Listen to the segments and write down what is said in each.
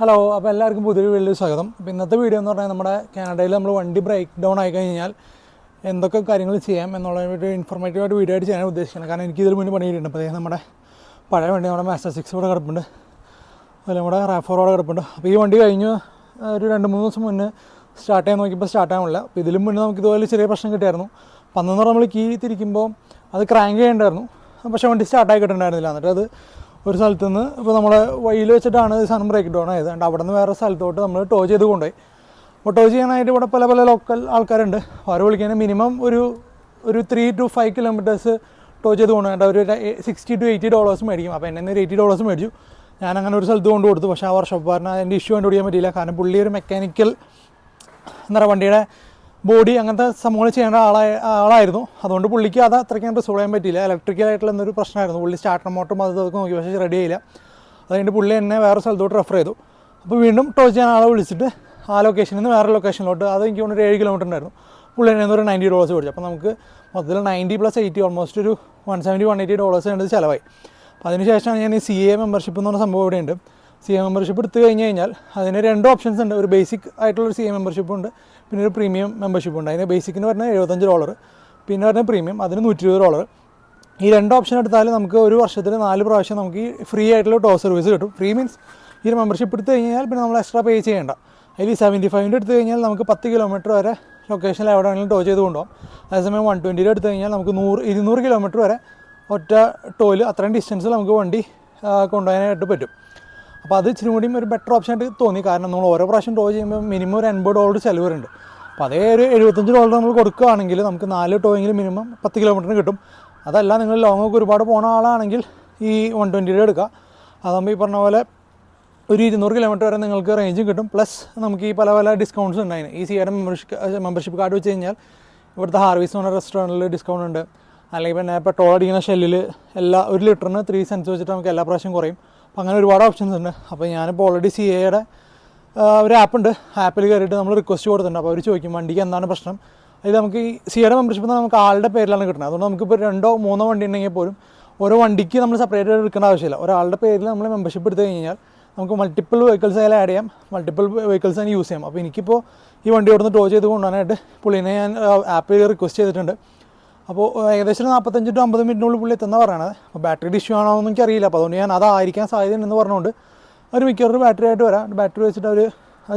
Hello അപ്പോൾ എല്ലാവർക്കും പുതിയൊരു വീഡിയോ സ്വാഗതം. അപ്പോൾ ഇന്നത്തെ വീഡിയോ എന്ന് പറഞ്ഞാൽ നമ്മുടെ കാനഡയിൽ നമ്മൾ വണ്ടി ബ്രേക്ക് ഡൗൺ ആയി കഴിഞ്ഞാൽ എന്തൊക്കെ കാര്യങ്ങൾ ചെയ്യാം എന്നുള്ള ഒരു ഇൻഫോർമേറ്റീവ് ഇൻഫോർമേറ്റീവായിട്ട് വീഡിയോ ആയിട്ട് ചെയ്യാൻ ഉദ്ദേശിക്കുന്നത്. കാരണം എനിക്ക് ഇതിൽ മുന്നേ പണിയിട്ടുണ്ട്. അപ്പോൾ നമ്മുടെ പഴയ വണ്ടി നമ്മുടെ മാസ്റ്റർ സിക്സ് ഇവിടെ കിടപ്പുണ്ട്. അതുപോലെ നമ്മുടെ റാഫോർ അവിടെ കിടപ്പുണ്ട്. അപ്പോൾ ഈ വണ്ടി കഴിഞ്ഞ് ഒരു രണ്ട് മൂന്ന് ദിവസം മുന്നേ സ്റ്റാർട്ട് ചെയ്യാൻ നോക്കിയപ്പോൾ സ്റ്റാർട്ട് ആകാനില്ല അപ്പോൾ ഇതിലും മുന്നേ നമുക്ക് ഇതുപോലെ ചെറിയ പ്രശ്നം കിട്ടിയായിരുന്നു. അന്നെന്ന് പറഞ്ഞാൽ നമ്മൾ കീ തിരിക്കുമ്പോൾ അത് ക്രാങ്ക് ചെയ്യേണ്ടായിരുന്നു. പക്ഷേ വണ്ടി സ്റ്റാർട്ടായി കിട്ടുന്നുണ്ടായിരുന്നില്ല എന്നിട്ട് അത് ഒരു സ്ഥലത്ത് നിന്ന് ഇപ്പോൾ നമ്മൾ വഴിയിൽ വെച്ചിട്ടാണ് സാധനം ബ്രേക്ക് ഡൗൺ ആയത്. അതുകൊണ്ട് അവിടെ നിന്ന് വേറെ സ്ഥലത്തോട്ട് നമ്മൾ ടോ ചെയ്ത് കൊണ്ടുപോയി. അപ്പോൾ ടോ ചെയ്യാനായിട്ട് ഇവിടെ പല പല ലോക്കൽ ആൾക്കാരുണ്ട്. അവർ വിളിക്കാൻ മിനിമം ഒരു ഒരു three two five kilometres tow ചെയ്ത് കൊണ്ടുപോയിട്ട് അവർ സിക്സ്റ്റി ടു എയ്റ്റി ഡോളേഴ്സ് മേടിക്കും. അപ്പോൾ എന്നെ ഒരു എയ്റ്റി ഡോളേഴ്സ് മേടിച്ചു. ഞാൻ അങ്ങനെ ഒരു സ്ഥലത്ത് കൊണ്ട് കൊടുത്തു. പക്ഷേ ആ വർഷപ്പാറിന് അതിന്റെ ഇഷ്യൂ കണ്ടുപിടിക്കാൻ പറ്റിയില്ല. കാരണം പുള്ളി ഒരു മെക്കാനിക്കൽ എന്താ പറയുക വണ്ടിയുടെ ബോഡി അങ്ങനത്തെ സംഭവങ്ങൾ ചെയ്യേണ്ട ആളായ ആളായിരുന്നു. അതുകൊണ്ട് പുള്ളിക്ക് അത് അത്രയ്ക്കും റിസോൾവ് ചെയ്യാൻ പറ്റിയില്ല. ഇലക്ട്രിക്കലായിട്ടുള്ള എന്നൊരു പ്രശ്നമായിരുന്നു. പുള്ളി സ്റ്റാർട്ടർ മോട്ടറും അത് ഇതൊക്കെ നോക്കി. പക്ഷേ റെഡി ആയില്ല. അതുകൊണ്ട് പുള്ളി എന്നെ വേറെ സ്ഥലത്തോട്ട് റെഫർ ചെയ്തു. അപ്പോൾ വീണ്ടും ടോച്ച് ചെയ്യാൻ ആളെ വിളിച്ചിട്ട് ആ ലൊക്കേഷനിൽ നിന്ന് വേറെ ലൊക്കേഷനിലോട്ട് അത് എനിക്ക് തോന്നുന്നു ഒരു ഏഴ് കിലോമീറ്റർ ഉണ്ടായിരുന്നു. പുള്ളി എന്നെ ഒരു നയന്റി ഡോളേഴ്സ് മേടിച്ചു. അപ്പോൾ നമുക്ക് മൊത്തത്തിൽ നയന്റി പ്ലസ് എയ്റ്റി ഓൾമോസ്റ്റ് ഒരു one seventy one eighty dollars വേണ്ടത് ചിലവായി. അപ്പോൾ അതിനുശേഷമാണ് ഞാൻ ഈ സി എ മെമ്പർഷിപ്പ് എന്ന് പറഞ്ഞ സംഭവം ഇവിടെയുണ്ട്. സി എ മെമ്പർഷിപ്പ് എടുത്തു കഴിഞ്ഞ് കഴിഞ്ഞാൽ അതിന് രണ്ട് ഓപ്ഷൻസ് ഉണ്ട്. ഒരു ബേസിക് ആയിട്ടുള്ള സി എ മെമ്പർഷിപ്പ് ഉണ്ട്. പിന്നെ ഒരു പ്രീമിയം മെമ്പർഷിപ്പ് ഉണ്ട്. അതിന് ബേസിക്കിന് പറഞ്ഞാൽ എഴുപത്തഞ്ച് ഡോളർ പിന്നെ പറഞ്ഞാൽ പ്രീമിയം അതിന് നൂറ്റി ഇരുപത് ഡോളർ ഈ രണ്ട് ഓപ്ഷൻ എടുത്താൽ നമുക്ക് ഒരു വർഷത്തിൽ നാല് പ്രാവശ്യം നമുക്ക് ഈ ഫ്രീ ആയിട്ടുള്ള ടോ സർവീസ് കിട്ടും. ഫ്രീ മീൻസ് ഈ മെമ്പർഷിപ്പ് എടുത്തു കഴിഞ്ഞാൽ പിന്നെ നമ്മൾ എക്സ്ട്രാ പേ ചെയ്യേണ്ട. അതിൽ സെവന്റി ഫൈവിന്റെ എടുത്തു കഴിഞ്ഞാൽ നമുക്ക് പത്ത് കിലോമീറ്റർ വരെ ലൊക്കേഷനിൽ എവിടെ ആണെങ്കിലും ടോ ചെയ്ത് കൊണ്ടുപോകാം. അതേസമയം വൺ ട്വന്റിയുടെ എടുത്തു കഴിഞ്ഞാൽ നമുക്ക് നൂറ് ഇരുന്നൂറ് കിലോമീറ്റർ വരെ ഒറ്റ ടോയിൽ അത്രയും ഡിസ്റ്റൻസിൽ നമുക്ക് വണ്ടി കൊണ്ടുപോകാനായിട്ട് പറ്റും. അപ്പോൾ അത് ഇച്ചിരി കൂടിയും ഒരു ബെറ്റർ ഓപ്ഷൻ ആയിട്ട് തോന്നി. കാരണം നമ്മൾ ഓരോ പ്രാവശ്യം ടോ ചെയ്യുമ്പോൾ മിനിമം ഒരു എൺപത് ഡോളർ ചിലവ് വരുന്നുണ്ട്. അപ്പോൾ അതേ ഒരു എഴുപത്തഞ്ച് ഡോളർ നമ്മൾ കൊടുക്കുകയാണെങ്കിൽ നമുക്ക് നാല് ടോയെങ്കിലും മിനിമം പത്ത് കിലോമീറ്ററിന് കിട്ടും. അതല്ല നിങ്ങൾ ലോങ് ഒക്കെ ഒരുപാട് പോണ ആളാണെങ്കിൽ ഈ വൺ ട്വന്റിയുടെ എടുക്കുക. അതാകുമ്പോൾ ഈ പറഞ്ഞ പോലെ ഒരു ഇരുന്നൂറ് കിലോമീറ്റർ വരെ നിങ്ങൾക്ക് റേഞ്ചും കിട്ടും. പ്ലസ് നമുക്ക് ഈ പല പല ഡിസ്കൗണ്ട്സ് ഉണ്ട് അതിന്. ഈ സിയുടെ മെമ്പർഷിപ്പ് മെമ്പർഷിപ്പ് കാർഡ് വെച്ച് കഴിഞ്ഞാൽ ഇവിടുത്തെ ഹാർവീസ് എന്ന് പറഞ്ഞ റെസ്റ്റോറന്റിൽ ഡിസ്കൗണ്ട് ഉണ്ട്. അല്ലെങ്കിൽ പിന്നെ പെട്രോൾ അടിക്കുന്ന ഷെല്ലിൽ എല്ലാ ഒരു ലിറ്ററിന് ത്രീ സെൻസ് വെച്ചിട്ട് നമുക്ക് എല്ലാ പ്രാവശ്യം കുറയും. അങ്ങനെ ഒരുപാട് ഓപ്ഷൻസ് ഉണ്ട്. അപ്പോൾ ഞാനിപ്പോൾ ഓൾറെഡി സി എയുടെ ഒരു ആപ്പുണ്ട് ആപ്പിൽ കയറിയിട്ട് നമ്മൾ റിക്വസ്റ്റ് കൊടുത്തിട്ടുണ്ട്. അപ്പോൾ അവർ ചോദിക്കും വണ്ടിക്ക് എന്താണ് പ്രശ്നം? അതിൽ നമുക്ക് ഈ സിയുടെ മെമ്പർഷിപ്പ് നമുക്ക് ആളുടെ പേരിലാണ് കിട്ടുന്നത്. അതുകൊണ്ട് നമുക്കിപ്പോൾ രണ്ടോ മൂന്നോ വണ്ടി ഉണ്ടെങ്കിൽ പോലും ഓരോ വണ്ടിക്ക് നമ്മൾ സെപ്പറേറ്റ് എടുക്കേണ്ട ആവശ്യമില്ല. ഒരാളുടെ പേരിൽ നമ്മൾ മെമ്പർഷിപ്പ് എടുത്തു കഴിഞ്ഞാൽ നമുക്ക് മൾട്ടിപ്പിൾ വെഹിക്കിൾസ് അതിൽ ആഡ് ചെയ്യാം. മൾട്ടിപ്പിൾ വെഹിക്കിൾസ് തന്നെ യൂസ് ചെയ്യാം. അപ്പോൾ എനിക്കിപ്പോൾ ഈ വണ്ടി ഇവിടുന്ന് ടോ ചെയ്ത് കൊണ്ടുപോകാനായിട്ട് പുള്ളിനെ ഞാൻ ആപ്പിൽ റിക്വസ്റ്റ് ചെയ്തിട്ടുണ്ട്. അപ്പോൾ ഏകദേശം ഒരു നാൽപ്പത്തഞ്ച് ടു അമ്പത് മിനിറ്റിനുള്ളിൽ പുള്ളി എത്തുന്ന പറയണത്. അപ്പോൾ ബാറ്ററിയുടെ ഇഷ്യൂ ആണോ എന്ന് എനിക്കറിയില്ല അപ്പോൾ അതുകൊണ്ട് ഞാൻ അതായിരിക്കാൻ സാധ്യതയുണ്ടെന്ന് പറഞ്ഞുകൊണ്ട് അവർ മിക്കവാറും ബാറ്ററി ആയിട്ട് വരാം. ബാറ്ററി വെച്ചിട്ട് അവർ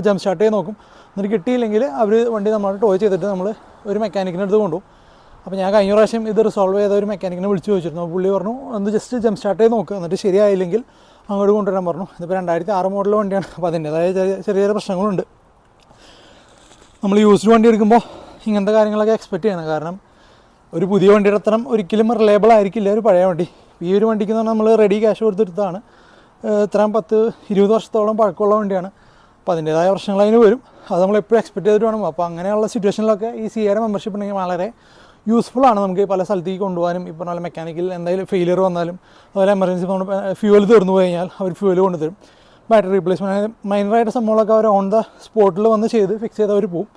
ജംപ് സ്റ്റാർട്ട് ചെയ്ത് നോക്കും. എന്നിട്ട് കിട്ടിയില്ലെങ്കിൽ അവർ വണ്ടി നമ്മൾ ടോയ് ചെയ്തിട്ട് നമ്മൾ ഒരു മെക്കാനിക്കിന്റെ അടുത്ത് കൊണ്ടുപോകും. അപ്പോൾ ഞാൻ കഴിഞ്ഞ പ്രാവശ്യം ഇത് റിസോൾവ് ചെയ്ത ഒരു മെക്കാനിക്കിനെ വിളിച്ച് ചോദിച്ചിരുന്നു. പുള്ളി പറഞ്ഞു ഒന്ന് ജസ്റ്റ് ജംപ് സ്റ്റാർട്ട് ചെയ്ത് നോക്കുക എന്നിട്ട് ശരിയായില്ലെങ്കിൽ അങ്ങോട്ട് കൊണ്ടുവരാൻ പറഞ്ഞു. ഇതിപ്പോൾ രണ്ടായിരത്തി ആറ് മോഡൽ വണ്ടിയാണ്. അപ്പോൾ അതിന്റേതായ ചെറിയ ചെറിയ പ്രശ്നങ്ങളുണ്ട്. നമ്മൾ യൂസ്ഡ് വണ്ടി എടുക്കുമ്പോൾ ഇങ്ങനത്തെ കാര്യങ്ങളൊക്കെ എക്സ്പെക്റ്റ് ചെയ്യണം. കാരണം ഒരു പുതിയ വണ്ടിയുടെ അത്രയും ഒരിക്കലും റിലയബിൾ ആയിരിക്കില്ല. ഒരു പഴയ വണ്ടി. ഈ ഒരു വണ്ടിക്ക് എന്ന് പറഞ്ഞാൽ നമ്മൾ റെഡി ക്യാഷ് കൊടുത്തെടുത്താണ് ഇത്രയും പത്ത് ഇരുപത് വർഷത്തോളം പഴക്കമുള്ള വണ്ടിയാണ്. അപ്പോൾ അതിന്റേതായ പ്രശ്നങ്ങൾ അതിന് വരും. അത് നമ്മൾ എപ്പോഴും എക്സ്പെക്ട് ചെയ്തിട്ട് വേണം. അപ്പോൾ അങ്ങനെയുള്ള സിറ്റുവേഷനിലൊക്കെ ഈ സി ആർ മെമ്പർഷിപ്പ് ഉണ്ടെങ്കിൽ വളരെ യൂസ്ഫുൾ ആണ് നമുക്ക് പല സ്ഥലത്തേക്ക് കൊണ്ടുപോകാനും. ഇപ്പോൾ നല്ല മെക്കാനിക്കൽ എന്തെങ്കിലും ഫെയിലിയർ വന്നാലും അതുപോലെ എമർജൻസി ഫ്യൂവൽ തീർന്നു കഴിഞ്ഞാൽ അവർ ഫ്യൂവൽ കൊണ്ടുതരും. ബാറ്ററി റീപ്ലേസ്മെന്റ് മൈനറായിട്ട് സംഭവങ്ങളൊക്കെ അവർ ഓൺ ദ സ്പോട്ടിൽ വന്ന് ചെയ്ത് ഫിക്സ് ചെയ്ത് അവർ പോകും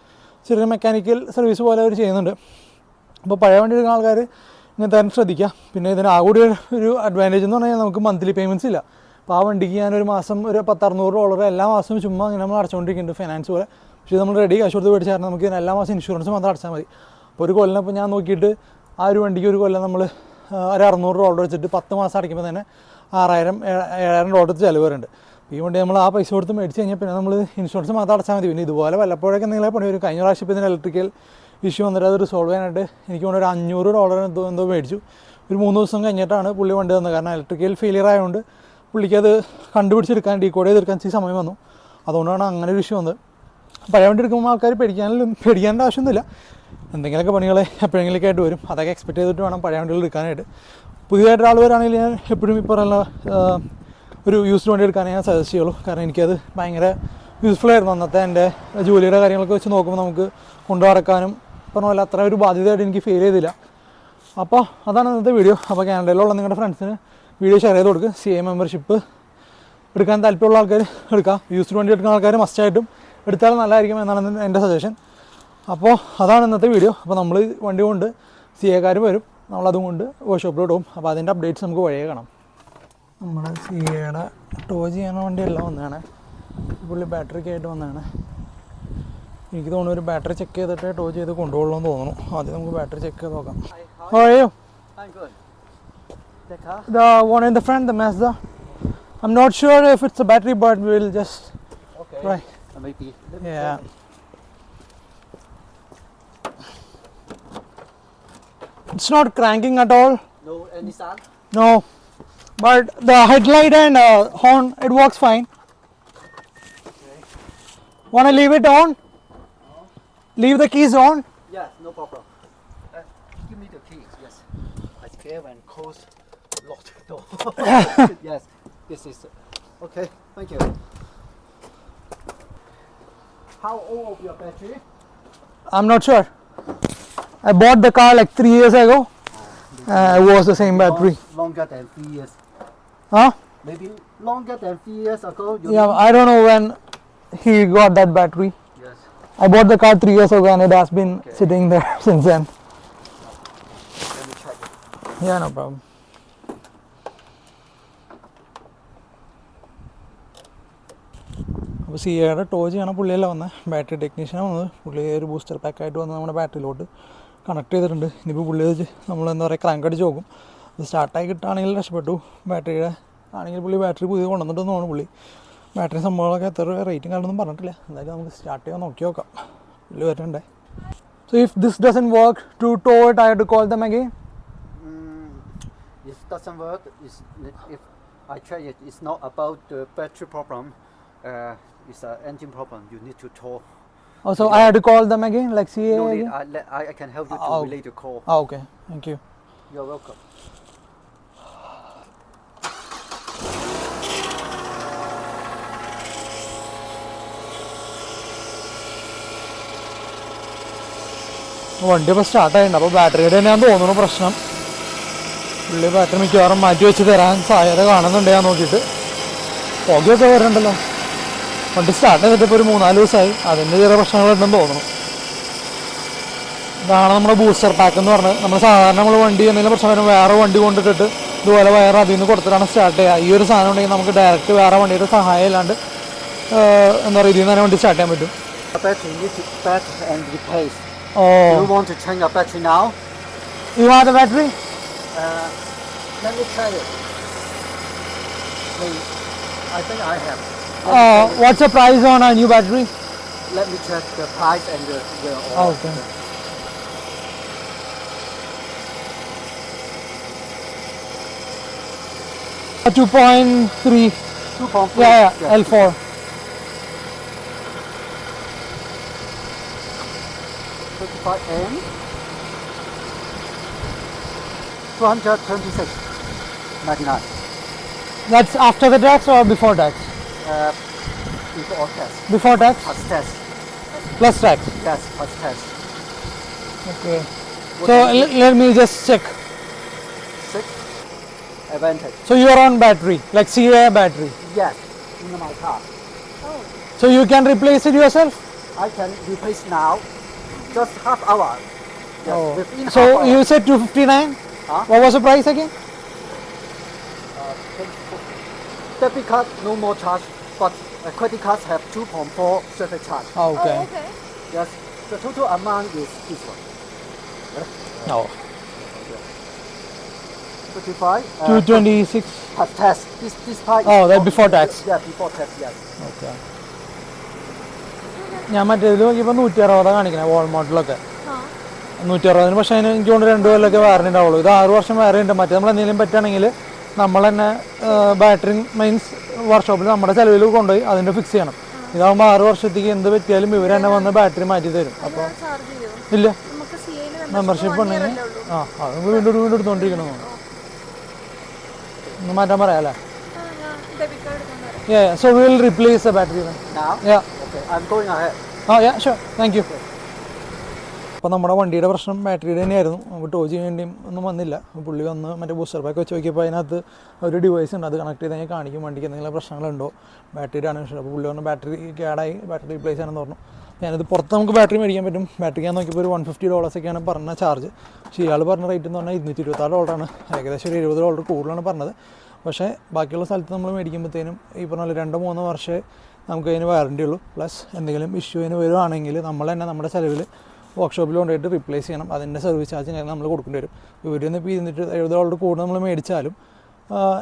ചെറിയ മെക്കാനിക്കൽ സർവീസ് പോലെ അവർ ചെയ്യുന്നുണ്ട്. അപ്പോൾ പഴയ വണ്ടി എടുക്കുന്ന ആൾക്കാർ ഇങ്ങനെ കാര്യം ശ്രദ്ധിക്കുക പിന്നെ ഇതിന് ആ കൂടി ഒരു- അഡ്വാന്റേജ് എന്ന് പറഞ്ഞാൽ നമുക്ക് മന്ത്ലി പേയ്മെന്റ്സ് ഇല്ല. അപ്പോൾ ആ വണ്ടിക്ക് ഞാൻ ഒരു മാസം ഒരു പത്തറുന്നൂറ് ഡോളർ എല്ലാ മാസവും ചുമ്മാ ഇങ്ങനെ നമ്മൾ അടച്ചുകൊണ്ടിരിക്കുന്നുണ്ട് ഫിനാൻസ് പോലെ. പക്ഷേ നമ്മൾ റെഡി കാശ് കൊടുത്ത് മേടിച്ചാൽ നമുക്ക് ഇതിന് എല്ലാ മാസം ഇൻഷുറൻസ് മാത്രം അടച്ചാൽ മതി. അപ്പോൾ ഒരു കൊല്ലം ഇപ്പോൾ ഞാൻ നോക്കിയിട്ട് ആ ഒരു വണ്ടിക്ക് ഒരു കൊല്ലം നമ്മൾ ഒരു അറുന്നൂറ് ഡോളർ വെച്ചിട്ട് പത്ത് മാസം അടയ്ക്കുമ്പോൾ തന്നെ ആറായിരം ഏഴ- ഏഴായിരം ഡോളർ ചിലവ് വരുന്നുണ്ട്. ഈ വണ്ടി നമ്മൾ ആ പൈസ കൊടുത്ത് മേടിച്ച് കഴിഞ്ഞാൽ പിന്നെ നമ്മൾ ഇൻഷുറൻസ് മാത്രം അടച്ചാൽ മതി. പിന്നെ ഇതുപോലെ വല്ലപ്പോഴൊക്കെ നിങ്ങളെ പണി വരും. കഴിഞ്ഞ പ്രാവശ്യം ഇപ്പോൾ ഇതിന് ഇലക്ട്രിക്കൽ ഇഷ്യൂ വന്നിട്ട് അതൊരു സോൾവ് ചെയ്യാനായിട്ട് എനിക്ക് ഒരു അഞ്ഞൂറ് ഡോളർ എന്തോ എന്തോ മേടിച്ചു. ഒരു മൂന്ന് ദിവസം കഴിഞ്ഞിട്ടാണ് പുള്ളി വണ്ടി തന്നത്. കാരണം ഇലക്ട്രിക്കൽ ഫെയിലിയർ ആയതുകൊണ്ട് പുള്ളിക്ക് അത് കണ്ടുപിടിച്ചെടുക്കാൻ ഡീകോഡ് ചെയ്തെടുക്കാൻ ഇച്ചിരി സമയം വന്നു. അതുകൊണ്ടാണ് അങ്ങനെ ഒരു ഇഷ്യൂ വന്നത്. പഴയ വണ്ടി എടുക്കുമ്പോൾ ആൾക്കാർ പേടിക്കാനും പേടിക്കേണ്ട ആവശ്യമൊന്നുമില്ല. എന്തെങ്കിലുമൊക്കെ പണികൾ എപ്പോഴെങ്കിലൊക്കെ ആയിട്ട് വരും. അതൊക്കെ എക്സ്പെക്ട് ചെയ്തിട്ട് വേണം പഴയ വണ്ടികൾ എടുക്കാനായിട്ട്. പുതിയതായിട്ട് ആൾ വരാണെങ്കിൽ ഞാൻ എപ്പോഴും ഈ പറയുന്ന ഒരു യൂസ്ഡ് വണ്ടി എടുക്കാനേ ഞാൻ സജസ്റ്റ് ചെയ്യുള്ളൂ. കാരണം എനിക്കത് ഭയങ്കര യൂസ്ഫുൾ ആയിരുന്നു. അന്നത്തെ എന്റെ ജോലിയുടെ കാര്യങ്ങളൊക്കെ വെച്ച് നോക്കുമ്പോൾ നമുക്ക് കൊണ്ടു നടക്കാനും പറഞ്ഞ പോലെ അത്ര ഒരു ബാധ്യതയായിട്ട് എനിക്ക് ഫീൽ ചെയ്തില്ല. അപ്പോൾ അതാണ് ഇന്നത്തെ വീഡിയോ അപ്പോൾ കാനഡയിലുള്ള നിങ്ങളുടെ ഫ്രണ്ട്സിന് വീഡിയോ ഷെയർ ചെയ്ത് കൊടുക്കുക സി എ മെമ്പർഷിപ്പ് എടുക്കാൻ താല്പര്യമുള്ള ആൾക്കാർ എടുക്കാം. യൂസിന് വണ്ടി എടുക്കുന്ന ആൾക്കാർ മസ്റ്റായിട്ടും എടുത്താൽ നല്ലതായിരിക്കും എന്നാണ് എന്റെ സജഷൻ അപ്പോൾ അതാണ് ഇന്നത്തെ വീഡിയോ അപ്പോൾ നമ്മൾ വണ്ടി കൊണ്ട് സി എക്കാർ വരും. നമ്മളതും കൊണ്ട് വർക്ക്ഷോപ്പിലോട്ട് പോകും അപ്പോൾ അതിന്റെ അപ്ഡേറ്റ്സ് നമുക്ക് വഴിയേ കാണാം. നമ്മുടെ സി എയുടെ ടോ ചെയ്യാൻ വണ്ടിയെല്ലാം വന്നതാണ്. പുള്ളി ബാറ്ററിക്കായിട്ട് വന്നതാണ്. എനിക്ക് തോന്നുന്നു ഒരു ബാറ്ററി ചെക്ക് ചെയ്തിട്ട് ടോ ചെയ്ത് കൊണ്ടുപോകുള്ളൂ എന്ന് തോന്നുന്നു ആദ്യം നമുക്ക് ബാറ്ററി ചെക്ക് ചെയ്ത് നോക്കാം OYO I'm good. The car? The one in the front, the Mazda. I'm not sure if it's a battery, but we'll just Okay. try. Uh, maybe. Let me Yeah. check. It's not cranking at all. No, any sound? No. But the headlight and uh, horn, it works fine. Wanna leave it on? Leave the keys on? Yes, no problem. Uh, give me the keys. Yes. I scare and close locked door. yes, this is okay. Thank you. How old of your battery? I'm not sure. I bought the car like three years ago. Uh, it was the same battery. Long- longer than three years. Huh? Maybe longer than three years ago. You Yeah? I don't know when he got that battery. I bought the car three years ago and it has been okay. sitting there since then. Yeah, no problem. അപ്പോൾ C എയുടെ tow ചെയ്യണ പുള്ളിയല്ല വന്നത് battery ടെക്നീഷ്യനാണ് വന്നത്. പുള്ളി ഒരു booster പാക്കായിട്ട് വന്ന് നമ്മുടെ ബാറ്ററിയിലോട്ട് connect ചെയ്തിട്ടുണ്ട്. ഇനിയിപ്പോൾ പുള്ളി വെച്ച് നമ്മൾ എന്താ പറയുക ക്രാങ്ക് അടിച്ച് നോക്കും. അത് സ്റ്റാർട്ടായി കിട്ടുകയാണെങ്കിൽ രക്ഷപ്പെട്ടു. ബാറ്ററിയുടെ ആണെങ്കിൽ പുള്ളി ബാറ്ററി പുതിയ കൊണ്ടുവന്നിട്ടെന്ന് തോന്നുന്നു പുള്ളി. ബാറ്ററി സംഭവങ്ങളൊക്കെ എത്ര റേറ്റിംഗ് കാർഡൊന്നും പറഞ്ഞിട്ടില്ല എന്തായാലും നമുക്ക് സ്റ്റാർട്ട് ചെയ്യാൻ നോക്കി നോക്കാം പുള്ളി വരണ്ടേ so if this doesn't work to tow it I to call them again Mm, if doesn't work, is if I try it, it's not about the battery problem. Uh, it's an engine problem. You need to tow. Oh, so I had to call them again, like CA No again? I, I can help you to Oh. relay the call. Oh, okay. Thank you. You're welcome. വണ്ടി ഇപ്പോൾ start ആയിട്ടുണ്ട്. അപ്പോൾ ബാറ്ററിയുടെ തന്നെയാന്ന് തോന്നുന്നു പ്രശ്നം. പുള്ളി battery മിക്കവാറും മാറ്റി വെച്ച് തരാൻ സാധ്യത കാണുന്നുണ്ട് ഞാൻ നോക്കിയിട്ട്. പുകയൊക്കെ വരണ്ടല്ലോ. വണ്ടി സ്റ്റാർട്ട് ചെയ്തിട്ട് ഇപ്പോൾ ഒരു മൂന്നാൽ ദിവസമായി. അതിന്റെ ചെറിയ പ്രശ്നങ്ങളുണ്ടെന്ന് തോന്നുന്നു. ഇതാണ് നമ്മുടെ ബൂസ്റ്റർ പാക്ക് എന്ന് പറഞ്ഞത്. നമ്മൾ സാധാരണ നമ്മൾ വണ്ടി എന്തെങ്കിലും പ്രശ്നം വരുമ്പോൾ വേറെ വണ്ടി കൊണ്ടിട്ടിട്ട് ഇതുപോലെ വയർ അതിൽ നിന്ന് കൊടുത്തിട്ടാണ് സ്റ്റാർട്ട് ചെയ്യുക. ഈ ഒരു സാധനം ഉണ്ടെങ്കിൽ നമുക്ക് ഡയറക്റ്റ് വേറെ വണ്ടിയുടെ സഹായം ഇല്ലാണ്ട് എന്താ പറയുക ഇതിൽ നിന്ന് തന്നെ വണ്ടി സ്റ്റാർട്ട് ചെയ്യാൻ പറ്റും. Oh. You want to change your battery now? You want the battery? Uh, let me try it. I think I have. Uh, what's the price on a new battery? Let me check the price and the, the oil. Oh, okay. Uh, 2.3. Yeah, yeah, L4. 25 and 226 99 That's after the tax or before tax? uh, before test Before tax plus test plus tax. yes plus test Okay. What So let me just check. six advantage So you're on battery, like CA battery. yes in my car So you can replace it yourself. I can replace now just half hour. Yes, oh. so half hour. you said 259? Huh? What was the price again? Uh, debit card no more charge, but uh, credit cards have 2.4 service charge. Oh, okay. Oh, okay. Yes, the total amount is this one. No. Okay. 35. Uh, 226. Plus tax. This, this part. Oh, that before tax. Yeah, before tax, yes. Okay. ഞാൻ മറ്റേതിൽ നോക്കിയപ്പോൾ നൂറ്റി അറുപതാണ് കാണിക്കണേ വാൾമാർട്ടിലൊക്കെ ആ. നൂറ്റി അറുപതിന് പക്ഷേ അതിന് എനിക്ക് കൊണ്ട് രണ്ട് കൊല്ലമൊക്കെ വാറണ്ടി ഉണ്ടാവുള്ളൂ. ഇത് ആറ് വർഷം വേറെ ഉണ്ട്. മറ്റേ നമ്മൾ എന്തെങ്കിലും പറ്റുകയാണെങ്കിൽ നമ്മൾ തന്നെ ബാറ്ററി മീൻസ് വർക്ക്ഷോപ്പിൽ നമ്മുടെ ചിലവിൽ കൊണ്ടുപോയി അതിന്റെ ഫിക്സ് ചെയ്യണം. ഇതാകുമ്പോൾ ആറ് വർഷത്തേക്ക് എന്ത് പറ്റിയാലും ഇവർ തന്നെ വന്ന് ബാറ്ററി മാറ്റി തരും. അപ്പോൾ ഇല്ല. മെമ്പർഷിപ്പ് ഉണ്ടെങ്കിൽ ആ അത് വീണ്ടും വീണ്ടും എടുത്തുകൊണ്ടിരിക്കണം ഒന്ന് മാറ്റാൻ പറയാം അല്ലേ? So will replace battery so ആ യാ ഷുവർ താങ്ക് യു അപ്പോൾ നമ്മുടെ വണ്ടിയുടെ പ്രശ്നം ബാറ്ററിയുടെ തന്നെയായിരുന്നു. നമുക്ക് ടോ ചെയ്യാൻ വേണ്ടിയും ഒന്നും വന്നില്ല. പുള്ളി വന്ന് മറ്റേ ബൂസ്റ്റർ പാക്ക് വെച്ച് നോക്കിയപ്പോൾ അതിനകത്ത് ഒരു ഡിവൈസ് ഉണ്ട്. അത് കണക്ട് ചെയ്ത് കാണിക്കും വണ്ടിക്ക് എന്തെങ്കിലും പ്രശ്നങ്ങളുണ്ടോ. ബാറ്ററിയുടെ ആണ്. അപ്പോൾ പുള്ളി പറഞ്ഞു ബാറ്ററി കേടായി. ബാറ്ററി റീപ്ലേസ് ആണെന്ന് പറഞ്ഞു. ഞാനിത് പുറത്ത് നമുക്ക് ബാറ്ററി മേടിക്കാൻ പറ്റും. ബാറ്ററി ഞാൻ നോക്കിയപ്പോൾ ഒരു വൺ ഫിഫ്റ്റി ഡോളേഴ്സൊക്കെയാണ് പറഞ്ഞ ചാർജ് പക്ഷേ ഇയാൾ പറഞ്ഞ റേറ്റ് എന്ന് പറഞ്ഞാൽ ഇരുന്നൂറ്റി ഇരുപത്താറ് ഡോളറാണ് ഏകദേശം ഒരു എഴുപത് ഡോളർ കൂടുതലാണ് പറഞ്ഞത്. പക്ഷേ ബാക്കിയുള്ള സ്ഥലത്ത് നമ്മൾ മേടിക്കുമ്പോഴത്തേനും ഈ പറഞ്ഞ രണ്ടോ മൂന്നോ വർഷമേ നമുക്ക് അതിന് വാറണ്ടി ഉള്ളൂ. പ്ലസ് എന്തെങ്കിലും ഇഷ്യൂവിന് വരുവാണെങ്കിൽ നമ്മൾ തന്നെ നമ്മുടെ ചിലവിൽ വർക്ക്ഷോപ്പിൽ കൊണ്ടുപോയിട്ട് റീപ്ലേസ് ചെയ്യണം. അതിന്റെ സർവീസ് ചാർജ് നമ്മൾ കൊടുക്കേണ്ടി വരും. ഇവരിൽ നിന്ന് ഇപ്പോൾ ഇരുന്നിട്ട് എഴുപത് നമ്മൾ മേടിച്ചാലും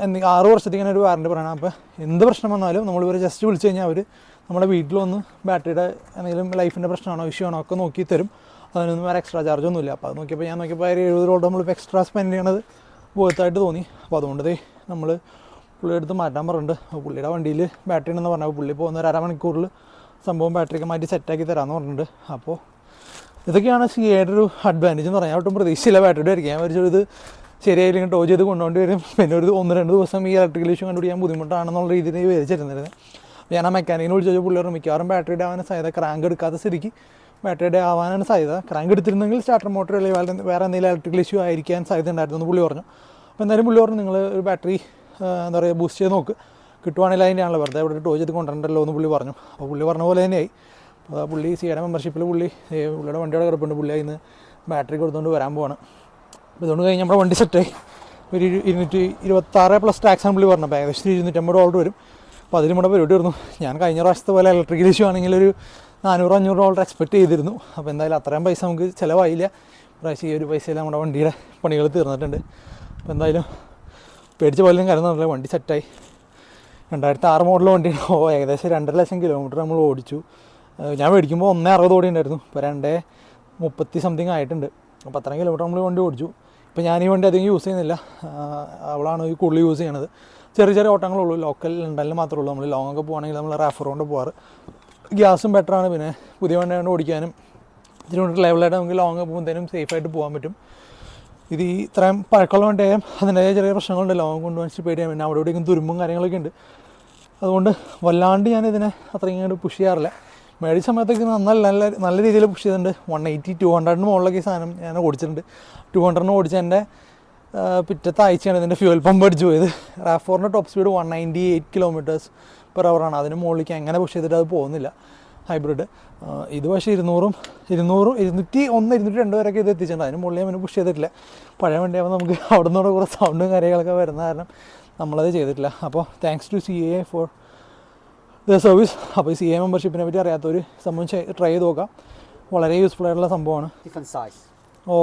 എന്തെങ്കിലും ആറ് വർഷത്തേക്കാണ് ഒരു വാറണ്ടി പറയണം. അപ്പോൾ എന്ത് പ്രശ്നം വന്നാലും നമ്മൾ ഇവരെ ജസ്റ്റ് വിളിച്ച് കഴിഞ്ഞാൽ അവർ നമ്മുടെ വീട്ടിൽ വന്ന് ബാറ്ററിയുടെ എന്തെങ്കിലും ലൈഫിന്റെ പ്രശ്നമാണോ ഇഷ്യൂ ആണോ ഒക്കെ നോക്കി തരും. അതിനൊന്നും വേറെ എക്സ്ട്രാ ചാർജ് ഒന്നുമില്ല അപ്പോൾ അത് നോക്കിയപ്പോൾ ഞാൻ നോക്കിയപ്പോൾ ഒരു എഴുപത് ഡോളർ നമ്മളിപ്പോൾ എക്സ്ട്രാ സ്പെൻഡ് ചെയ്യണത് ബോത്തായിട്ട് തോന്നി. അപ്പോൾ അതുകൊണ്ട് നമ്മൾ പുള്ളിയുടെ അടുത്ത് മാറ്റാൻ പറഞ്ഞിട്ടുണ്ട്. പുള്ളിയുടെ വണ്ടിയിൽ ബാറ്ററി ഉണ്ടെന്ന് പറഞ്ഞപ്പോൾ പുള്ളി പോകുന്ന ഒരു അരമണിക്കൂറിൽ സംഭവം ബാറ്ററിയൊക്കെ മാറ്റി സെറ്റാക്കി തരാമെന്ന് പറഞ്ഞിട്ടുണ്ട്. അപ്പോൾ ഇതൊക്കെയാണ് സി ഒരു അഡ്വാന്റേജ് എന്ന് പറഞ്ഞാൽ ഒട്ടും പ്രതീക്ഷയില്ല. ബാറ്ററി ആയിരിക്കും. ഞാൻ വിചാരിച്ചു ഇത് ശരിയായില്ലെങ്കിൽ ടോ ചെയ്ത് കൊണ്ടുപോയി വരും. പിന്നെ ഒരു ഒന്ന് രണ്ട് ദിവസം ഈ ഇലക്ട്രിക്കൽ ഇഷ്യൂ കണ്ടുപിടിക്കാൻ ബുദ്ധിമുട്ടാണെന്നുള്ള രീതിയിൽ വിചാരിച്ചിരുന്നത് അപ്പോൾ ഞാൻ ആ മെക്കാനിക്കിനെ വിളിച്ചു ചോദിച്ചു പുള്ളി പറഞ്ഞു മിക്കവാറും ബാറ്ററിയുടെ ആവാൻ സാധ്യത. ക്രാങ്ക് എടുക്കാത്ത സ്ഥിതിക്ക് ബാറ്ററിയുടെ ആവാനാണ് സാധ്യത. ക്രാങ്ക് എടുത്തിരുന്നെങ്കിൽ സ്റ്റാർട്ടർ മോട്ടർ അല്ലെങ്കിൽ വേറെ എന്തെങ്കിലും ഇലക്ട്രിക്കൽ ഇഷ്യൂ ആയിരിക്കാൻ സാധ്യത ഉണ്ടായിരുന്നു എന്ന് പുള്ളി പറഞ്ഞു. അപ്പോൾ എന്തായാലും പുള്ളി പറഞ്ഞു നിങ്ങൾ ഒരു ബാറ്ററി എന്താ പറയുക ബൂസ്റ്റ് ചെയ്ത് നോക്ക്. കിട്ടുവാണെങ്കിൽ അതിനെയാണല്ലോ വെറുതെ ഇവിടെ ടോ ചെയ്ത് കൊണ്ടുവരണ്ടല്ലോ എന്ന് പുള്ളി പറഞ്ഞു. അപ്പോൾ പുള്ളി പറഞ്ഞ പോലെ തന്നെയായി. അപ്പോൾ ആ പുള്ളി സിയുടെ മെമ്പർഷിപ്പിൽ പുള്ളി പുള്ളിയുടെ വണ്ടിയുടെ കിടപ്പുണ്ട്. പുള്ളി അതിന് ബാറ്ററി കൊടുത്തുകൊണ്ട് വരാൻ പോവാണ്. അപ്പോൾ ഇതുകൊണ്ട് കഴിഞ്ഞ് നമ്മുടെ വണ്ടി സെറ്റായി ഒരു ഇരു- ഇരുന്നൂറ്റി ഇരുപത്താറ് പ്ലസ് ആണ് പുള്ളി പറഞ്ഞത്. ഏകദേശം ഇരുന്നൂറ്റമ്പത് ഡോളർ വരും. അപ്പോൾ അതിലും കൂടെ പരിപാടി വരുന്നു ഞാൻ കഴിഞ്ഞ പ്രാവശ്യത്തെ പോലെ ഇലക്ട്രിക്കൽ ഇഷ്യൂ ആണെങ്കിൽ ഒരു നാനൂറ് അഞ്ഞൂറ് ഡോളർ എക്സ്പെക്ട് ചെയ്തിരുന്നു. അപ്പോൾ എന്തായാലും അത്രയും പൈസ നമുക്ക് ചിലവായില്ല. പ്രാവശ്യം ഈ ഒരു പൈസയിൽ നമ്മുടെ വണ്ടിയുടെ പണികൾ തീർന്നിട്ടുണ്ട്. അപ്പോൾ എന്തായാലും പേടിച്ച പോലും കരുന്നില്ല വണ്ടി സെറ്റായി രണ്ടായിരത്തി ആറ് മോഡൽ വണ്ടി. ഓ ഏകദേശം രണ്ടര ലക്ഷം കിലോമീറ്റർ നമ്മൾ ഓടിച്ചു. ഞാൻ മേടിക്കുമ്പോൾ ഒന്നേ അറുപത് ഓടി ഉണ്ടായിരുന്നു. ഇപ്പോൾ രണ്ടേ മുപ്പത്തി സംതിങ് ആയിട്ടുണ്ട്. അപ്പോൾ അത്രയും കിലോമീറ്റർ നമ്മൾ വണ്ടി ഓടിച്ചു. ഇപ്പോൾ ഞാൻ ഈ വണ്ടി അധികം യൂസ് ചെയ്യുന്നില്ല. അവളാണ് ഈ കൂടുതൽ യൂസ് ചെയ്യണത്. ചെറിയ ചെറിയ ഓട്ടങ്ങളുള്ളൂ. ലോക്കൽ ലണ്ടനിൽ മാത്രമേ ഉള്ളൂ. നമ്മൾ ലോങ് ഒക്കെ പോകുകയാണെങ്കിൽ നമ്മൾ റാഫർ കൊണ്ട് പോകാറ് ഗ്യാസും ബെറ്ററാണ് പിന്നെ പുതിയ വണ്ടി കൊണ്ട് ഓടിക്കാനും. കൊണ്ട് ലെവലായിട്ട് നമുക്ക് ലോങ് പോകുമ്പോഴത്തേനും സേഫായിട്ട് പോകാൻ പറ്റും. ഇത് ഈ ഇത്രയും പഴക്കമുള്ള വണ്ടിയായും അതിന്റെതായ ചെറിയ പ്രശ്നങ്ങളുണ്ട് ലോങ് കൊണ്ടുവന്നിട്ട് പേടിയാൻ പിന്നെ അവിടെ ഇവിടെയും തുരുമ്പും കാര്യങ്ങളൊക്കെ ഉണ്ട്. അതുകൊണ്ട് വല്ലാണ്ട് ഞാൻ ഇതിനെ അത്രയും ഇങ്ങോട്ട് പുഷ് ചെയ്യാറില്ല. മേടിച്ച സമയത്തൊക്കെ നല്ല നല്ല നല്ല രീതിയിൽ പുഷ് ചെയ്തിട്ടുണ്ട്. വൺ എയ്റ്റി ടു ഹൺഡ്രഡിന് മുകളിലൊക്കെ ഈ സാധനം ഞാൻ ഓടിച്ചിട്ടുണ്ട്. ടു ഹൺഡ്രഡിന് ഓടിച്ച എന്റെ പിറ്റത്തെ ആഴ്ചയാണ് ഇതിന്റെ ഫ്യൂൽ പമ്പ് അടിച്ചു പോയത്. റാഫോറിന്റെ top speed one ninety eight kilometres per ആണ്. അതിന് മുകളിലേക്ക് എങ്ങനെ പുഷ് ചെയ്തിട്ട് അത് പോകുന്നില്ല. ഹൈബ്രിഡ്. ഇത് പക്ഷേ ഇരുന്നൂറും ഇരുന്നൂറും ഇരുന്നൂറ്റി ഒന്ന് ഇരുന്നൂറ്റി രണ്ട് വരെയൊക്കെ ഇത് എത്തിച്ചിട്ടുണ്ട് അതിന് മുകളിൽ അവന് പുഷ് ചെയ്തിട്ടില്ല. പഴയ വണ്ടിയാകുമ്പോൾ നമുക്ക് അവിടെ നിന്നൂടെ കുറേ സൗണ്ടും കാര്യങ്ങളൊക്കെ വരുന്ന കാരണം നമ്മളത് ചെയ്തിട്ടില്ല. അപ്പോൾ thanks to C A for the service അപ്പോൾ ഈ സി എ മെമ്പർഷിപ്പിനെ പറ്റി അറിയാത്തൊരു സംഭവം ട്രൈ ചെയ്ത് നോക്കാം. വളരെ യൂസ്ഫുൾ ആയിട്ടുള്ള സംഭവമാണ്. Different size. Oh.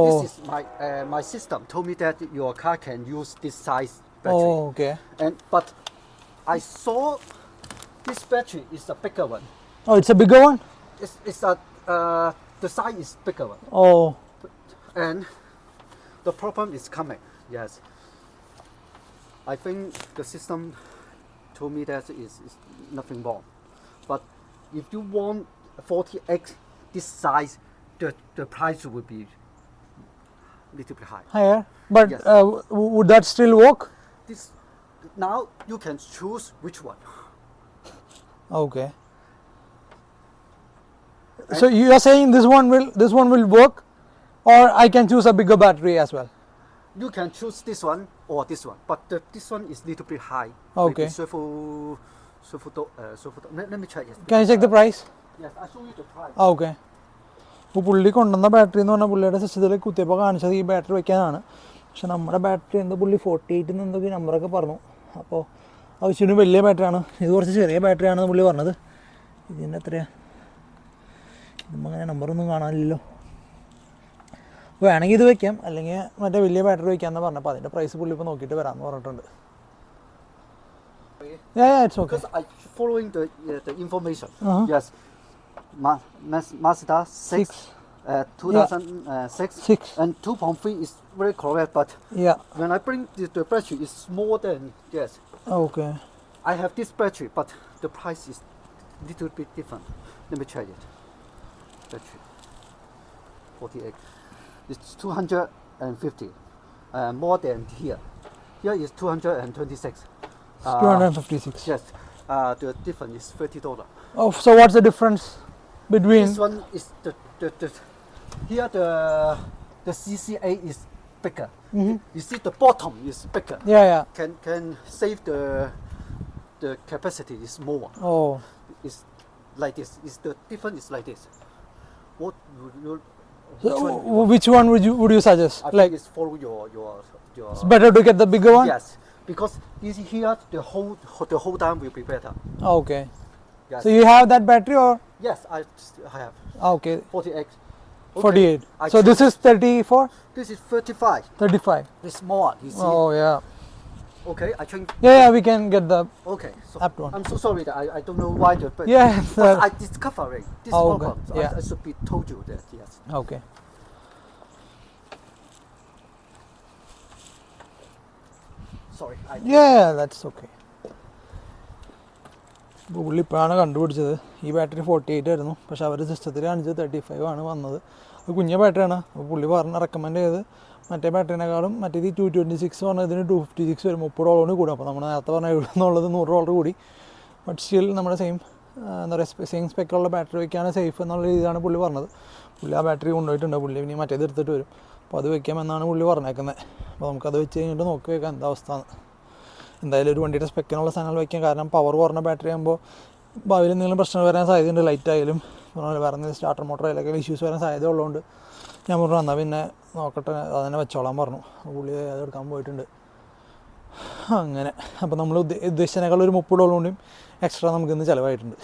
My system told me that your car can use this size uh battery. Okay And but I saw this battery is a bigger one. Oh, it's a bigger one? It's, it's a, uh, the size is bigger one. Oh. And the problem is coming, yes. I think the system told me that is, is nothing wrong. But if you want 40x this size, the, the price would be little bit high. Higher, but yes. uh, would that still work? This now you can choose which one. Okay. So you are saying this one will this one will work or i can choose a bigger battery as well You can choose this one or this one, but the, this one is little bit high. Okay. So for so for do- uh, surfu, do- let, let me check Yes. can you check the price Yes, I show you the price. Ah, okay. ഇപ്പോൾ പുള്ളി കൊണ്ടുവന്ന battery എന്ന് പറഞ്ഞാൽ പുള്ളിയുടെ സിസ്റ്റത്തിൽ കുത്തിയപ്പോൾ കാണിച്ചത് ഈ battery വയ്ക്കാനാണ് പക്ഷെ നമ്മുടെ ബാറ്ററി എന്തോ പുള്ളി ഫോർട്ടി എയ്റ്റിന് എന്തൊക്കെ നമ്പറൊക്കെ പറഞ്ഞു അപ്പോൾ ആവശ്യത്തിന് വലിയ ബാറ്ററിയാണ് ഇത് കുറച്ച് ചെറിയ ബാറ്ററിയാണെന്ന് പുള്ളി പറഞ്ഞത് ഇതിന്റെ എത്രയാണ് ഇതുമ്പോൾ അങ്ങനെ നമ്പറൊന്നും കാണാനില്ലല്ലോ വേണമെങ്കിൽ ഇത് വെക്കാം അല്ലെങ്കിൽ മറ്റേ വലിയ ബാറ്ററി വെക്കാമെന്ന് പറഞ്ഞപ്പോൾ അതിൻ്റെ പ്രൈസ് പുള്ളി ഇപ്പോൾ നോക്കിയിട്ട് വരാമെന്ന് പറഞ്ഞിട്ടുണ്ട് it's okay Because I following the uh, the information. Uh-huh. Yes, Ma- Mas- Mazda six, Six. uh, 2006 Six. and 2.3 is very correct. But yeah when I bring the, the battery, is more than yes. Okay I have this battery, but the price is little bit different. Let me check it. Battery 48. It's 250. Uh, more than here. Here is 226. Uh, 256 Yes. Uh, the difference is thirty dollar. Oh, so what's the difference between? This one is the, the, the here the the CCA is bigger. Mhm. You see the bottom is bigger. Yeah, yeah. Can can save the the capacity is more. Oh, It's like this. Is the difference is like this. What you? Which one? you w- want? which one would you would you suggest? I like, think it's follow your your your. it's better to get the bigger one. Yes, because this here the whole the whole time will be better. Okay. Yes. So you have that battery or yes, I, have okay, 48. Okay, 48. I So this is 34, This is 35. 35. This small. You see? Oh yeah, Okay, I think. yeah, yeah. We can get the Okay. So app one. I'm so sorry that I, I don't know why the. But, yeah. but I I discovering this Oh, okay. problem. So Yeah. I, I should be told you that. Yes. Okay. Sorry. I, Yeah, that's okay. ഇപ്പോൾ പുള്ളി ഇപ്പോഴാണ് കണ്ടുപിടിച്ചത് ഈ battery forty eight ആയിരുന്നു പക്ഷെ അവർ സിസ്റ്റത്തിൽ കാണിച്ചത് thirty five ആണ് വന്നത് അത് കുഞ്ഞ ബാറ്ററിയാണ് അപ്പോൾ പുള്ളി പറഞ്ഞ റെക്കമെൻഡ് ചെയ്ത് മറ്റേ ബാറ്ററിനേക്കാളും മറ്റേത് ടു ട്വന്റി സിക്സ് പറഞ്ഞാൽ ഇതിന് ടു ഫിഫ്റ്റി സിക്സ് വരും. മുപ്പത് ഡോളറിന് കൂടും അപ്പോൾ നമ്മൾ നേരത്തെ പറഞ്ഞ എന്നുള്ളത് നൂറ് ഡോളർ കൂടി. ബട്ട് സ്റ്റിൽ നമ്മുടെ സെയിം എന്താ പറയുക സെയിം സ്പെക്കുള്ള ബാറ്ററി വയ്ക്കാണ് സേഫ് എന്നുള്ള രീതിയിലാണ് പുള്ളി പറഞ്ഞത്. പുള്ളി ആ ബാറ്ററി കൊണ്ടുപോയിട്ടുണ്ട്. പുള്ളി ഇനി മറ്റേത് എടുത്തിട്ട് വരും. അപ്പോൾ അത് വെക്കാമെന്നാണ് പുള്ളി പറഞ്ഞേക്കുന്നത് അപ്പോൾ നമുക്കത് വെച്ച് കഴിഞ്ഞിട്ട് നോക്കി വെക്കാം എന്താ അവസ്ഥ എന്തായാലും ഒരു വണ്ടിയുടെ സ്പെക്കിനുള്ള സാധനങ്ങൾ വയ്ക്കാം കാരണം പവർ കുറഞ്ഞ ബാറ്ററി ആകുമ്പോൾ ഭാവിയിൽ എന്തെങ്കിലും പ്രശ്നങ്ങൾ വരാൻ സാധ്യതയുണ്ട്. ലൈറ്റ് ആയാലും പറഞ്ഞ സ്റ്റാർട്ടർ മോട്ടർ അതിലൊക്കെ ഇഷ്യൂസ് വരാൻ സാധ്യത ഉള്ളതുകൊണ്ട് ഞാൻ പറഞ്ഞു എന്നാൽ പിന്നെ നോക്കട്ടെ അതിനെ വെച്ചോളാൻ പറഞ്ഞു പുള്ളി അതെടുക്കാൻ പോയിട്ടുണ്ട് അങ്ങനെ അപ്പോൾ നമ്മൾ ഉദ്ദേ- ഉദ്ദേശിച്ചതിനേക്കാൾ ഒരു മുപ്പത് ഡോളർ കൊണ്ടും എക്സ്ട്രാ നമുക്ക് ഇന്ന് ചിലവായിട്ടുണ്ട്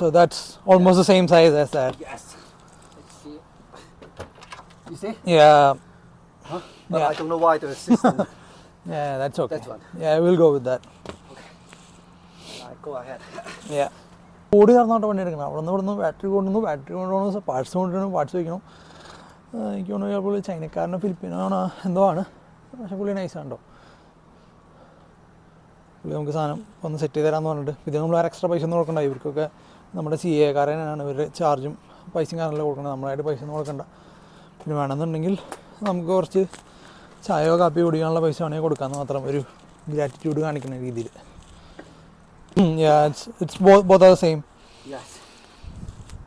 so that's almost the same size as that yes. Let's see. You see? Yeah, Huh? But Yeah. I don't know why the system. yeah, that's okay. That's one. Yeah, we'll go with that. I go ahead. Yeah. ഓടി നടന്നോട്ട് വണ്ടി എടുക്കണം. അവിടെ നിന്ന് ഇവിടുന്ന് battery കൊണ്ടുവന്നു. Battery കൊണ്ടുവന്നു. Parts കൊണ്ടുവരണം parts വയ്ക്കണം. എനിക്ക് തോന്നുന്നു ചിലപ്പോൾ ചൈനക്കാരനോ ഫിലിപ്പീനാണോ എന്തോ ആണ്. പക്ഷേ പുള്ളി നൈസാണ്ടോ പുള്ളി നമുക്ക് സാധനം ഒന്ന് സെറ്റ് ചെയ്ത് തരാമെന്ന് പറഞ്ഞിട്ട്. ഇത് നമ്മൾ വേറെ എക്സ്ട്രാ പൈസ ഒന്നും കൊടുക്കണ്ട. ഇവർക്കൊക്കെ നമ്മുടെ സി എ കാരനാണ് ഇവർ ചാർജും പൈസയും കാരണമല്ല കൊടുക്കുന്നത് നമ്മളായിട്ട് പൈസ ഒന്നും കൊടുക്കണ്ട. പിന്നെ വേണമെന്നുണ്ടെങ്കിൽ നമുക്ക് കുറച്ച് ചായയോ കാപ്പിയോ കുടിക്കാനുള്ള പൈസ വേണമെങ്കിൽ കൊടുക്കാമെന്ന് മാത്രം ഒരു ഗ്രാറ്റിറ്റ്യൂഡ് കാണിക്കുന്ന രീതിയിൽ yeah it's it's both both are the same Yes.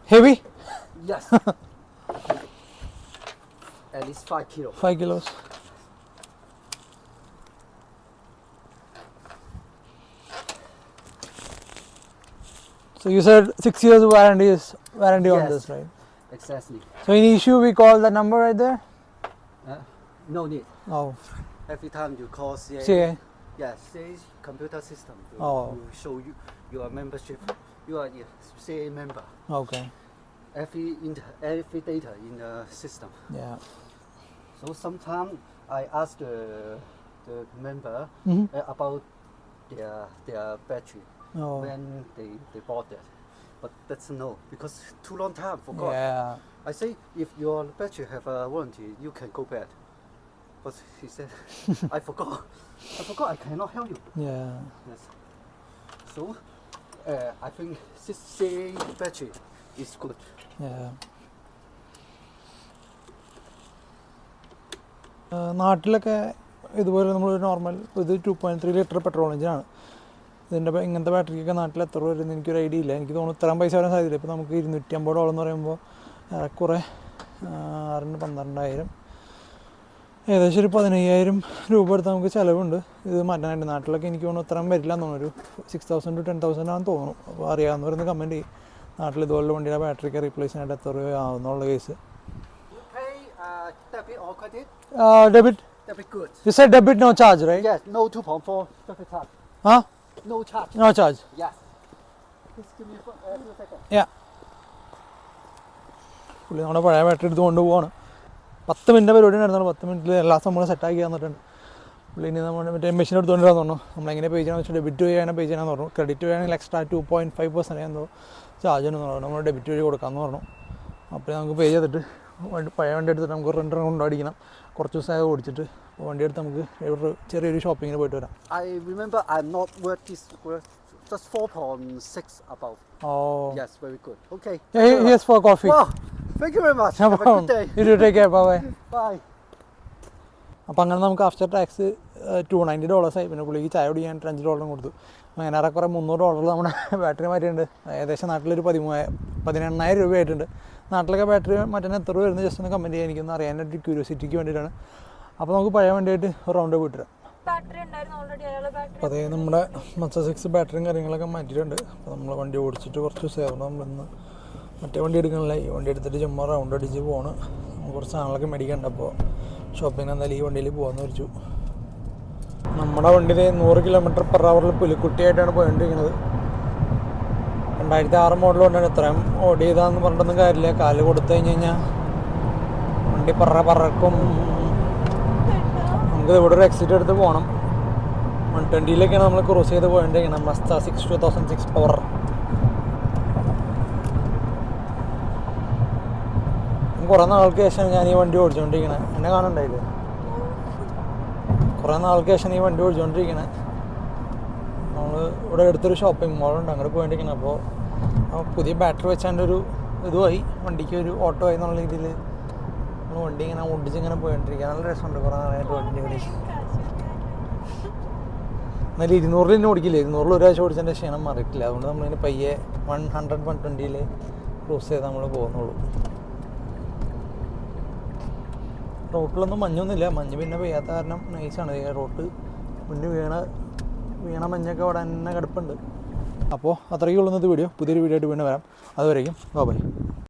heavy Yes. At least five kilo. 5 kilos so you said 6 years warranty is warranty on this right Exactly. so any issue we call the number right there Uh, no need. oh Every time you call CA, CA yes, CA computer system will, Oh. will show you your membership. You are a CA member. okay Every inter, every data in the system. yeah So sometimes I ask the the member Mhm. uh, about their their battery oh when they, they bought it, But that's no because too long time forgot. yeah I say if your battery have a warranty, you can go back. But he said, I forgot. I forgot. I cannot help you. yeah Yes. So, uh, I think this CA battery is good. Yeah. ആ, നാട്ടിലൊക്കെ ഇതുപോലെ നമ്മൾ normal ഇത് two point three litre petrol എഞ്ചിനാണ് ഇതിന്റെ ഇങ്ങനത്തെ ബാറ്ററിക്കൊക്കെ നാട്ടിൽ എത്ര വരുന്നത് എനിക്കൊരു ഐഡിയ ഇല്ല എനിക്ക് തോന്നുന്നു ഇത്രയും പൈസ വരാൻ സാധ്യതയില്ല ഇപ്പോൾ നമുക്ക് ഇരുന്നൂറ്റി അമ്പത് ഡോളർ എന്ന് പറയുമ്പോൾ ഏറെക്കുറെ ആറിന് പന്ത്രണ്ടായിരം ഏകദേശം ഒരു പതിനയ്യായിരം രൂപ എടുത്ത് നമുക്ക് ചിലവുണ്ട് ഇത് മാറ്റാനായിട്ട് നാട്ടിലൊക്കെ എനിക്ക് തോന്നുന്നു ഇത്രയും വരില്ല തോന്നുന്നു ഒരു six thousand to ten thousand ആണെന്ന് തോന്നുന്നു അപ്പോൾ അറിയാവുന്നവരൊന്ന് കമന്റ് ചെയ്യും നാട്ടിൽ ഇതുപോലെ വണ്ടിയുടെ ബാറ്ററിക്ക് റീപ്ലേസ് ചെയ്യാനായിട്ട് എത്ര രൂപ ആവുന്നുള്ള case debit. You said debit, no charge, right? Yes, no 2.4 debit charge. Huh? No charge. No charge. Yes. Just give me a few- few seconds. Yeah. പുള്ളി നമ്മുടെ പഴയ ബാറ്ററി എടുത്ത് കൊണ്ടുപോവാണ് പത്ത് മിനിറ്റ് പരിപാടി ഉണ്ടായിരുന്നു പത്ത് മിനിറ്റിൽ എല്ലാ സംഭവം സെറ്റാക്കി തന്നിട്ടുണ്ട് പുള്ളി ഇനി നമ്മൾ മറ്റേ മെഷീൻ എടുത്തുകൊണ്ടിരാന്ന് പറഞ്ഞു നമ്മളെങ്ങനെ പേ ചെയ്യണമെന്ന് വെച്ചാൽ ഡെബിറ്റ് വഴിയാണ് പേ ചെയ്യണമെന്ന് പറഞ്ഞു ക്രെഡിറ്റ് വേണമെങ്കിൽ extra two point five percent എന്തോ ചാർജ് ഉണ്ടെന്ന് പറഞ്ഞു നമ്മൾ ഡെബിറ്റ് വഴി കൊടുക്കാമെന്ന് പറഞ്ഞു അപ്പോൾ നമുക്ക് പേ ചെയ്തിട്ട് വണ്ടി പഴയ വണ്ടി എടുത്തിട്ട് നമുക്ക് റെൻഡർ കൊണ്ടടിക്കണം കുറച്ച് ദിവസമായി ഓടിച്ചിട്ട് അപ്പോൾ വണ്ടി എടുത്ത് നമുക്ക് ഒരു ചെറിയൊരു ഷോപ്പിങ്ങിന് പോയിട്ട് വരാം I remember I'm not worth this worth just 4.6 above. Oh. Yes, very good. Okay. Yeah, he- here's for coffee. Wow. Thank you very much. No Have a good day. You do take care. Bye bye. Bye. അപ്പം അങ്ങനെ നമുക്ക് after tax two ninety ഡോളേഴ്സായി പിന്നെ പുള്ളിക്ക് ചായ കുടിക്കാൻ അഞ്ച് ഡോളറും കൊടുത്തു അങ്ങനെ ഏറെക്കുറെ മുന്നൂറ് ഡോളർ നമ്മുടെ ബാറ്ററി മാറ്റിയിട്ടുണ്ട് ഏകദേശം നാട്ടിലൊരു പതിമൂവായ പതിനെണ്ണായിരം രൂപയായിട്ടുണ്ട് നാട്ടിലൊക്കെ ബാറ്ററി മാറ്റാൻ എത്ര രൂപ വരുന്നത് ജസ്റ്റ് ഒന്ന് കമന്റ് ചെയ്യാൻ എനിക്കൊന്ന് അറിയാനായിട്ട് ക്യൂരിയോസിറ്റിക്ക് വേണ്ടിയിട്ടാണ് അപ്പോൾ നമുക്ക് പഴയ വണ്ടിയായിട്ട് ഒരു റൗണ്ട് പോയിട്ട് ബാറ്ററി ഉണ്ടായിരുന്നു ഓൾറെഡി അയാളെ ബാറ്ററി അപ്പോൾ അതേ നമ്മുടെ മച്ച സിക്സ് ബാറ്ററിയും കാര്യങ്ങളൊക്കെ മാറ്റിയിട്ടുണ്ട് അപ്പോൾ നമ്മൾ വണ്ടി ഓടിച്ചിട്ട് കുറച്ച് സേവനം നമ്മളിന്ന് മറ്റേ വണ്ടി എടുക്കണില്ല. ഈ വണ്ടി എടുത്തിട്ട് ചുമ്മാ റൗണ്ട് അടിച്ച് പോണ്. കുറച്ച് സാധനങ്ങളൊക്കെ മേടിക്കണ്ട അപ്പോൾ ഷോപ്പിങ്ങിന് എന്തായാലും ഈ വണ്ടിയിൽ പോകാമെന്ന് വെച്ചു നമ്മുടെ വണ്ടിയിൽ നൂറ് കിലോമീറ്റർ പെർ അവറിൽ പുലിക്കുട്ടിയായിട്ടാണ് പോയിക്കൊണ്ടിരിക്കുന്നത്. രണ്ടായിരത്തി ആറ് മോഡൽ കൊണ്ടാണ് ഇത്രയും ഓടി ചെയ്താന്ന് പറഞ്ഞിട്ടൊന്നും കാര്യമില്ല. കാൽ കൊടുത്തു കഴിഞ്ഞ് കഴിഞ്ഞാൽ വണ്ടി പറ പറക്കും. നമുക്ക് ഇവിടെ ഒരു എക്സിറ്റ് എടുത്ത് പോകണം വൺ ട്വന്റിയിലേക്കാണ് നമ്മൾ ക്രോസ് ചെയ്ത് പോയിക്കൊണ്ടിരിക്കുന്നത്. Mazda six two thousand six power കുറേ നാൾക്ക് ശേഷം ഞാൻ ഈ വണ്ടി ഓടിച്ചുകൊണ്ടിരിക്കണേ എന്നെ കാണണ്ടായില്ലേ? കുറേ നാൾക്ക് ശേഷം ഈ വണ്ടി ഓടിച്ചുകൊണ്ടിരിക്കണേ നമ്മൾ ഇവിടെ അടുത്തൊരു ഷോപ്പിംഗ് മോളുണ്ട് അങ്ങോട്ട് പോയിട്ടിരിക്കണം. അപ്പോൾ പുതിയ ബാറ്ററി വെച്ചാന്റെ ഒരു ഇതുമായി വണ്ടിക്ക് ഒരു ഓട്ടോ ആയി എന്നുള്ള രീതിയിൽ നമ്മൾ വണ്ടി ഇങ്ങനെ ഓടിച്ച് ഇങ്ങനെ പോയിട്ടിരിക്കുക നല്ല രസമുണ്ട് കുറേ നാളായിട്ട് വണ്ടി ഓടി. എന്നാലും ഇരുന്നൂറിൽ തന്നെ ഓടിക്കില്ല? ഇരുന്നൂറിൽ ഒരാഴ്ച ഓടിച്ചതിന്റെ ക്ഷീണം മാറിയിട്ടില്ല. അതുകൊണ്ട് നമ്മളിങ്ങനെ പയ്യെ വൺ ഹൺഡ്രഡ് വൺ ട്വന്റിയിൽ ക്രൂസ് ചെയ്ത് നമ്മൾ പോകുന്നുള്ളൂ. റോട്ടിലൊന്നും മഞ്ഞൊന്നുമില്ല. മഞ്ഞ് പിന്നെ പെയ്യാത്ത കാരണം നൈസാണ് റോട്ട് മുന്നിൽ വീണ വീണ മഞ്ഞൊക്കെ അവിടെ തന്നെ കിടപ്പുണ്ട്. അപ്പോൾ അത്രയ്ക്ക് ഉള്ളുന്നത് വീഡിയോ പുതിയൊരു വീഡിയോ ആയിട്ട് വീണ്ടും വരാം. അതുവരേക്കും ബൈ